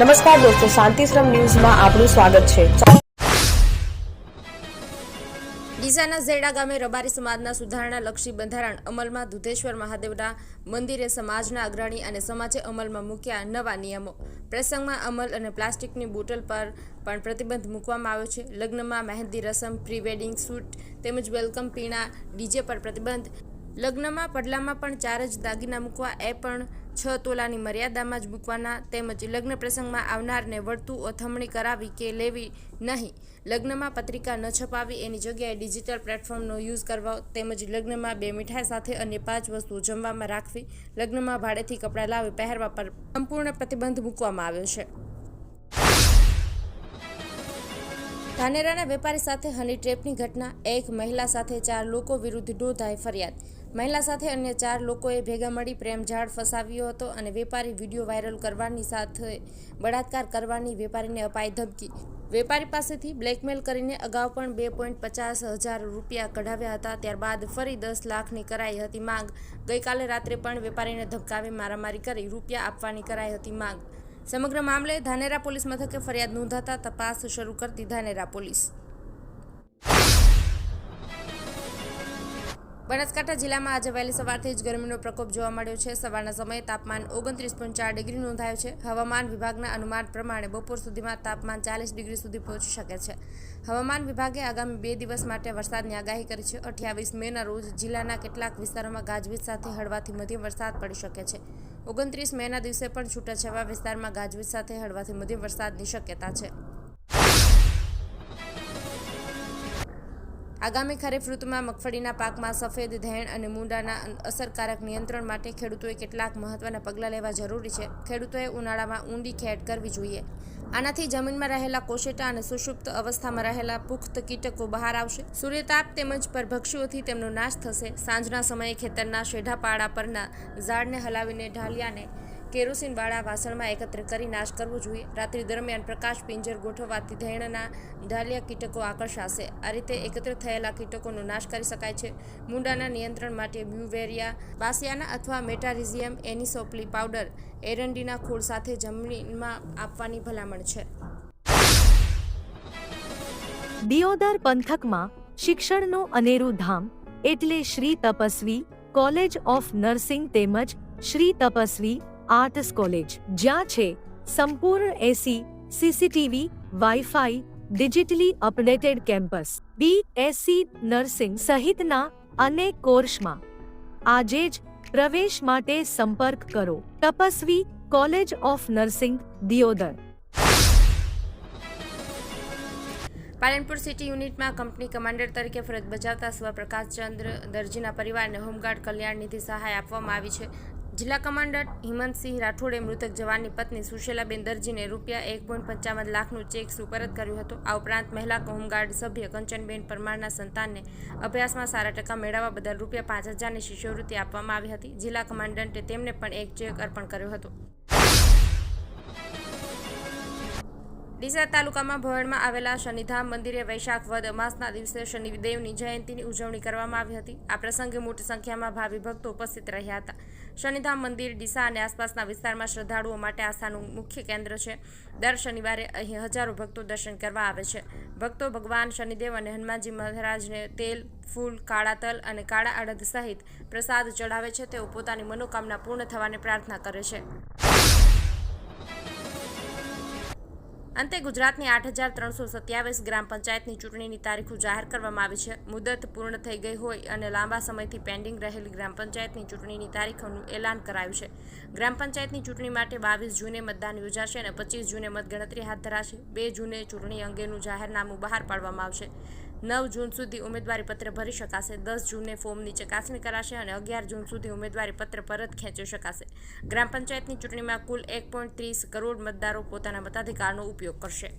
નમસ્કાર દોસ્તો શાંતિશ્રમ ન્યૂઝમાં આપનું સ્વાગત છે. ડીસાના ઝેડા ગામે રબારી સમાજના સુધારણા લક્ષી બંધારણ અમલમાં દુધેશ્વર મહાદેવના મંદિરે સમાજના અગ્રણી અને સમાજે અમલમાં મૂક્યા નવા નિયમો. પ્રસંગમાં અમલ અને પ્લાસ્ટિકની બોટલ પર પણ પ્રતિબંધ મૂકવામાં આવ્યો છે. લગ્નમાં મહેંદી, રસમ પ્રી વેડિંગ શૂટ તેમજ વેલકમ પીણા, ડીજે પર પ્રતિબંધ લગ્નમાં પડલામાં પણ ચાર જ દાગીના મૂકવા, એ પણ છ તોલાની મર્યાદામાં જ મૂકવાના તેમજ લગ્ન પ્રસંગમાં આવનારને વળતું અથમણી કરાવી કે લેવી નહીં. લગ્નમાં પત્રિકા ન છપાવી, એની જગ્યાએ ડિજિટલ પ્લેટફોર્મનો યુઝ કરવો તેમજ લગ્નમાં બે મીઠાઈ સાથે અન્ય પાંચ વસ્તુઓ જમવામાં રાખવી, લગ્નમાં ભાડેથી કપડાં લાવી, પહેરવા પર સંપૂર્ણ પ્રતિબંધ મૂકવામાં આવ્યો છે. ધાનેરાના વેપારી સાથે હની ટ્રેપની ઘટના, એક મહિલા સાથે ચાર લોકો વિરુદ્ધ નોંધાઈ ફરિયાદ મહિલા સાથે અન્ય ચાર લોકોએ ભેગા મળી પ્રેમ ઝાડ ફસાવ્યો હતો અને વેપારી વીડિયો વાયરલ કરવાની સાથે બળાત્કાર કરવાની વેપારીને અપાઈ ધમકી. વેપારી પાસેથી બ્લેકમેલ કરીને અગાઉ પણ બે પોઈન્ટ પચાસ હજાર રૂપિયા કઢાવ્યા હતા. ત્યારબાદ ફરી દસ લાખની કરાઈ હતી માંગ. ગઈકાલે રાત્રે પણ વેપારીને ધમકાવી મારામારી કરી રૂપિયા આપવાની કરાઈ હતી માંગ. સમગ્ર મામલે ધાનેરા પોલીસ મથકે ફરિયાદ નોંધાતા તપાસ શરૂ કરતી ધાનેરા પોલીસ. બનાસકાંઠા જિલ્લામાં આજે વહેલી સવારથી જ ગરમીનો પ્રકોપ જોવા મળ્યો છે. સવારના સમયે તાપમાન ઓગણત્રીસ પોઈન્ટ ચાર ડિગ્રી નોંધાયું છે. હવામાન વિભાગના અનુમાન પ્રમાણે બપોર સુધીમાં તાપમાન ચાલીસ ડિગ્રી સુધી પહોંચી શકે છે. હવામાન વિભાગે આગામી બે દિવસ માટે વરસાદની આગાહી કરી છે. અઠ્યાવીસ મેના રોજ જિલ્લાના કેટલાક વિસ્તારોમાં ગાજવીજ સાથે હળવાથી મધ્યમ વરસાદ પડી શકે છે. ઓગણત્રીસ મેના દિવસે પણ છૂટાછવાયા વિસ્તારમાં ગાજવીજ સાથે હળવાથી મધ્યમ વરસાદની શક્યતા છે. આગામી ખરીફ ઋતુમાં મગફળીના પાકમાં સફેદ ધેણ અને મૂંડાના અસરકારક નિયંત્રણ માટે ખેડૂતોએ કેટલાક મહત્વના પગલાં લેવા જરૂરી છે. ખેડૂતોએ ઉનાળામાં ઊંડી ખેડ કરવી જોઈએ. આનાથી જમીનમાં રહેલા કોશેટા અને સુષુપ્ત અવસ્થામાં રહેલા પુખ્ત કીટકો બહાર આવશે. સૂર્યતાપ તેમજ પરભક્ષીઓથી તેમનો નાશ થશે. સાંજના સમયે ખેતરના શેઢા પાડા પરના ઝાડને હલાવીને ઢાલિયાને કેરોસીન વાળા વાસણમાં એકત્ર કરી નાશ કરવો જોઈએ. રાત્રિ દરમિયાન પ્રકાશ પિંજર ગોઠવવાથી ધૈણના ઢાલિયા કીટકો આકર્ષાશે. આ રીતે એકત્ર થયેલા કીટકોનો નાશ કરી શકાય છે. મૂંડાના નિયંત્રણ માટે બ્યુવેરિયા બાસિયાના અથવા મેટારિઝિયમ એનિસોપલી પાવડર એરંડીના ખોળ સાથે જમીનમાં આપવાની ભલામણ છે. દિયોદર પંથકમાં શિક્ષણનું અનેરું ધામ એટલે Shri Tapasvi college of nursing તેમજ શ્રી તપસ્વી આર્ટ્સ કોલેજ, જ્યાં છે સંપૂર્ણ AC CCTV WiFi digitally updated campus B Sc nursing સહિતના અનેક કોર્સમાં. આજે જ પ્રવેશ માટે સંપર્ક કરો. Tapasvi college of nursing, Deodar. Palanpur city યુનિટમાં કંપની કમાન્ડર તરીકે ફરજ બજાવતા સ્વપ્રકાશચંદ્ર દરજીના પરિવારને હોમગાર્ડ કલ્યાણ નિધિ સહાય આપવામાં આવી છે. જિલ્લા કમાન્ડર હિમંતસિંહ રાઠોડે મૃતક જવાનની પત્ની સુશેલાબેન દરજીને રૂપિયા એક પોઈન્ટ પંચાવન લાખનું ચેક સુપરત કર્યું હતું. આ ઉપરાંત મહિલા હોમગાર્ડ સભ્ય કંચનબેન પરમારના સંતાનને અભ્યાસમાં સારા ટકા મેળવવા બદલ રૂપિયા પાંચ હજારની શિષ્યવૃત્તિ આપવામાં આવી હતી. જિલ્લા કમાન્ડન્ટે તેમને પણ એક ચેક અર્પણ કર્યો હતો. ડીસા તાલુકામાં ભવનમાં આવેલા શનિધામ મંદિરે વૈશાખ વદ અમાસના દિવસે શનિદેવની જયંતીની ઉજવણી કરવામાં આવી હતી. આ પ્રસંગે મોટી સંખ્યામાં ભાવિ ભક્તો ઉપસ્થિત રહ્યા હતા. શનિધામ મંદિર ડીસા અને આસપાસના વિસ્તારમાં શ્રદ્ધાળુઓ માટે આસ્થાનું મુખ્ય કેન્દ્ર છે. દર શનિવારે અહીં હજારો ભક્તો દર્શન કરવા આવે છે. ભક્તો ભગવાન શનિદેવ અને હનુમાનજી મહારાજને તેલ, ફૂલ, કાળા તલ અને કાળા અડદ સહિત પ્રસાદ ચઢાવે છે. તેઓ પોતાની મનોકામના પૂર્ણ થવાની પ્રાર્થના કરે છે. અંતે ગુજરાતની આઠ હજાર ત્રણસો સત્યાવીસ ગ્રામ પંચાયતની ચૂંટણીની તારીખો જાહેર કરવામાં આવી છે. મુદત પૂર્ણ થઈ ગઈ હોય અને લાંબા સમયથી પેન્ડિંગ રહેલી ગ્રામ પંચાયતની ચૂંટણીની તારીખોનું એલાન કરાયું છે. ગ્રામ પંચાયતની ચૂંટણી માટે બાવીસ જૂને મતદાન યોજાશે અને પચીસ જૂને મતગણતરી હાથ ધરાશે. બે જૂને ચૂંટણી અંગેનું જાહેરનામું બહાર પાડવામાં આવશે. નવ જૂન સુધી ઉમેદવારી પત્ર ભરી શકાશે. દસ જૂને ફોર્મની ચકાસણી કરાશે અને અગિયાર જૂન સુધી ઉમેદવારી પત્ર પરત ખેંચી શકાશે. ગ્રામ પંચાયતની ચૂંટણીમાં કુલ એક પોઈન્ટ ત્રીસ કરોડ મતદારો પોતાના મતાધિકારનો ઉપયોગ કરશે.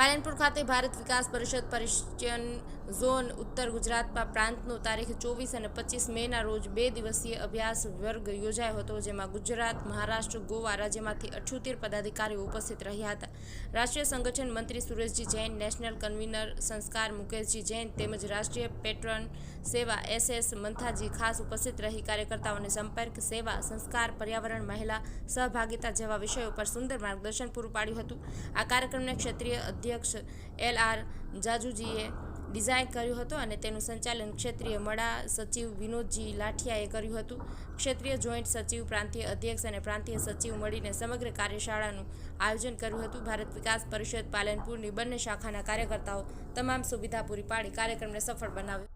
પાલનપુર ખાતે ભારત વિકાસ પરિષદ પરિચયન ઝોન ઉત્તર ગુજરાતમાં પ્રાંતનો તારીખ ચોવીસ અને પચીસ મેના રોજ બે દિવસીય અભ્યાસ વર્ગ યોજાયો હતો, જેમાં ગુજરાત, મહારાષ્ટ્ર, ગોવા રાજ્યમાંથી અઠ્યોતેર પદાધિકારીઓ ઉપસ્થિત રહ્યા હતા. રાષ્ટ્રીય સંગઠન મંત્રી સુરેશજી જૈન, નેશનલ કન્વીનર સંસ્કાર મુકેશજી જૈન તેમજ રાષ્ટ્રીય પેટ્રન સેવા એસએસ મંથાજી ખાસ ઉપસ્થિત રહી કાર્યકર્તાઓને સંપર્ક, સેવા, સંસ્કાર, પર્યાવરણ, મહિલા સહભાગિતા જેવા વિષયો પર સુંદર માર્ગદર્શન પૂરું પાડ્યું હતું. આ કાર્યક્રમને ક્ષેત્રીય અધ્યક્ષ એલ આર જાજુજીએ ડિઝાઇન કર્યું હતું અને તેનું સંચાલન ક્ષેત્રીય મડા સચિવ વિનોદજી લાઠિયાએ કર્યું હતું. ક્ષેત્રીય જોઈન્ટ સચિવ, પ્રાંતીય અધ્યક્ષ અને પ્રાંતીય સચિવ મળીને સમગ્ર કાર્યશાળાનું આયોજન કર્યું હતું. ભારત વિકાસ પરિષદ પાલનપુરની બંને શાખાના કાર્યકર્તાઓ તમામ સુવિધા પૂરી પાડી કાર્યક્રમને સફળ બનાવ્યો.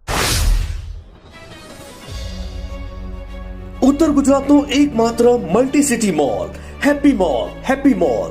ઉત્તર ગુજરાતનો એકમાત્ર multi city mall happy mall happy mall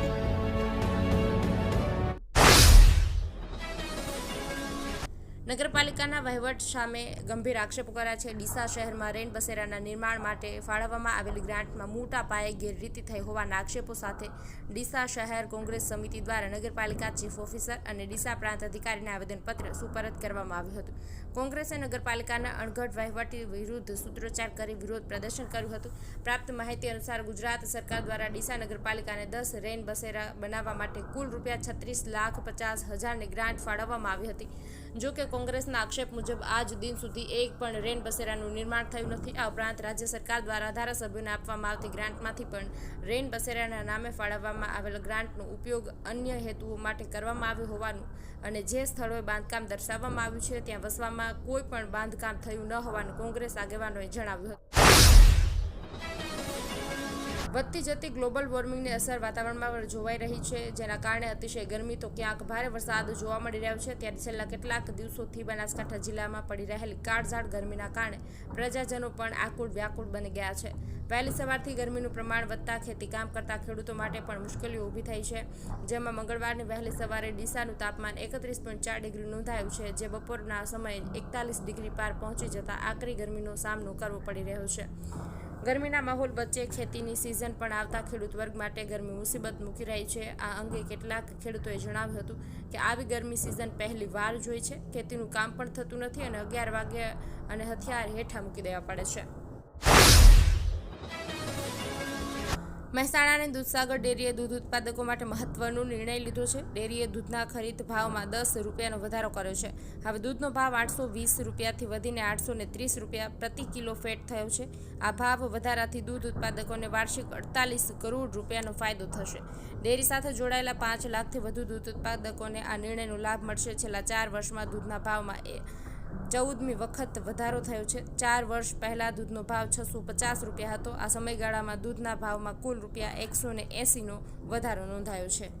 નગરપાલિકાના વહીવટ સામે ગંભીર આક્ષેપો કર્યા છે. ડીસા શહેરમાં રેન બસેરાના નિર્માણ માટે ફાળવવામાં આવેલી ગ્રાન્ટમાં મોટા પાયે ગેરરીતિ થઈ હોવાના આક્ષેપો સાથે ડીસા શહેર કોંગ્રેસ સમિતિ દ્વારા નગરપાલિકા ચીફ ઓફિસર અને ડીસા પ્રાંત અધિકારીને આવેદનપત્ર સુપરત કરવામાં આવ્યું હતું. કોંગ્રેસે નગરપાલિકાના અણઘડ વહીવટી વિરુદ્ધ સૂત્રોચ્ચાર કરી વિરોધ પ્રદર્શન કર્યું હતું. પ્રાપ્ત માહિતી અનુસાર ગુજરાત સરકાર દ્વારા ડીસા નગરપાલિકાને દસ રેન બસેરા બનાવવા માટે કુલ રૂપિયા છત્રીસ લાખ પચાસ હજારની ગ્રાન્ટ ફાળવવામાં આવી હતી. જો કે કોંગ્રેસના આક્ષેપ મુજબ આજ દિન સુધી એક પણ રેન બસેરાનું નિર્માણ થયું નથી. આ ઉપરાંત રાજ્ય સરકાર દ્વારા ધારાસભ્યોને આપવામાં આવતી ગ્રાન્ટમાંથી પણ રેન બસેરાના નામે ફાળવવામાં આવેલ ગ્રાન્ટનો ઉપયોગ અન્ય હેતુઓ માટે કરવામાં આવ્યો હોવાનું અને જે સ્થળોએ બાંધકામ દર્શાવવામાં આવ્યું છે, ત્યાં વસવામાં કોઈ પણ બાંધકામ થયું ન હોવાનું કોંગ્રેસ આગેવાનોએ જણાવ્યું હતું. વધતી જતી ગ્લોબલ વોર્મિંગની અસર વાતાવરણમાં જોવાઈ રહી છે, જેના કારણે અતિશય ગરમી તો ક્યાંક ભારે વરસાદ જોવા મળી રહ્યો છે. ત્યારે છેલ્લા કેટલાક દિવસોથી બનાસકાંઠા જિલ્લામાં પડી રહેલી કાળઝાળ ગરમીના કારણે પ્રજાજનો પણ આકુળ વ્યાકુળ બની ગયા છે. વહેલી સવારથી ગરમીનું પ્રમાણ વધતા ખેતી કામ કરતા ખેડૂતો માટે પણ મુશ્કેલીઓ ઊભી થઈ છે. જેમાં મંગળવારની વહેલી સવારે ડીસાનું તાપમાન એકત્રીસ પોઈન્ટ ચાર ડિગ્રી નોંધાયું છે, જે બપોરના સમયે એકતાલીસ ડિગ્રી પાર પહોંચી જતા આકરી ગરમીનો સામનો કરવો પડી રહ્યો છે. ગરમીના માહોલ વચ્ચે ખેતીની સિઝન પણ આવતા ખેડૂત વર્ગ માટે ગરમી મુસીબત મૂકી રહી છે. આ અંગે કેટલાક ખેડૂતોએ જણાવ્યું હતું કે આવી ગરમી સિઝન પહેલી વાર જોઈ છે. ખેતીનું કામ પણ થતું નથી અને અગિયાર વાગ્યા અને હથિયાર હેઠા મૂકી દેવા પડે છે. મહેસાણાની દૂધસાગર ડેરીએ દૂધ ઉત્પાદકો માટે મહત્વનો નિર્ણય લીધો છે. ડેરીએ દૂધના ખરીદ ભાવમાં દસ રૂપિયાનો વધારો કર્યો છે. હવે દૂધનો ભાવ આઠસો વીસ રૂપિયાથી વધીને આઠસો ત્રીસ રૂપિયા પ્રતિ કિલો ફેટ થયો છે. આ ભાવ વધારાથી દૂધ ઉત્પાદકોને વાર્ષિક અડતાલીસ કરોડ રૂપિયાનો ફાયદો થશે. ડેરી સાથે જોડાયેલા પાંચ લાખથી વધુ દૂધ ઉત્પાદકોને આ નિર્ણયનો લાભ મળશે. છેલ્લા ચાર વર્ષમાં દૂધના ભાવમાં એ ચૌદમી વખત વધારો થયો છે. ચાર વર્ષ પહેલાં દૂધનો ભાવ છસો પચાસ રૂપિયા હતો. આ સમયગાળામાં દૂધના ભાવમાં કુલ રૂપિયા એકસો ને એંસીનો વધારો નોંધાયો છે.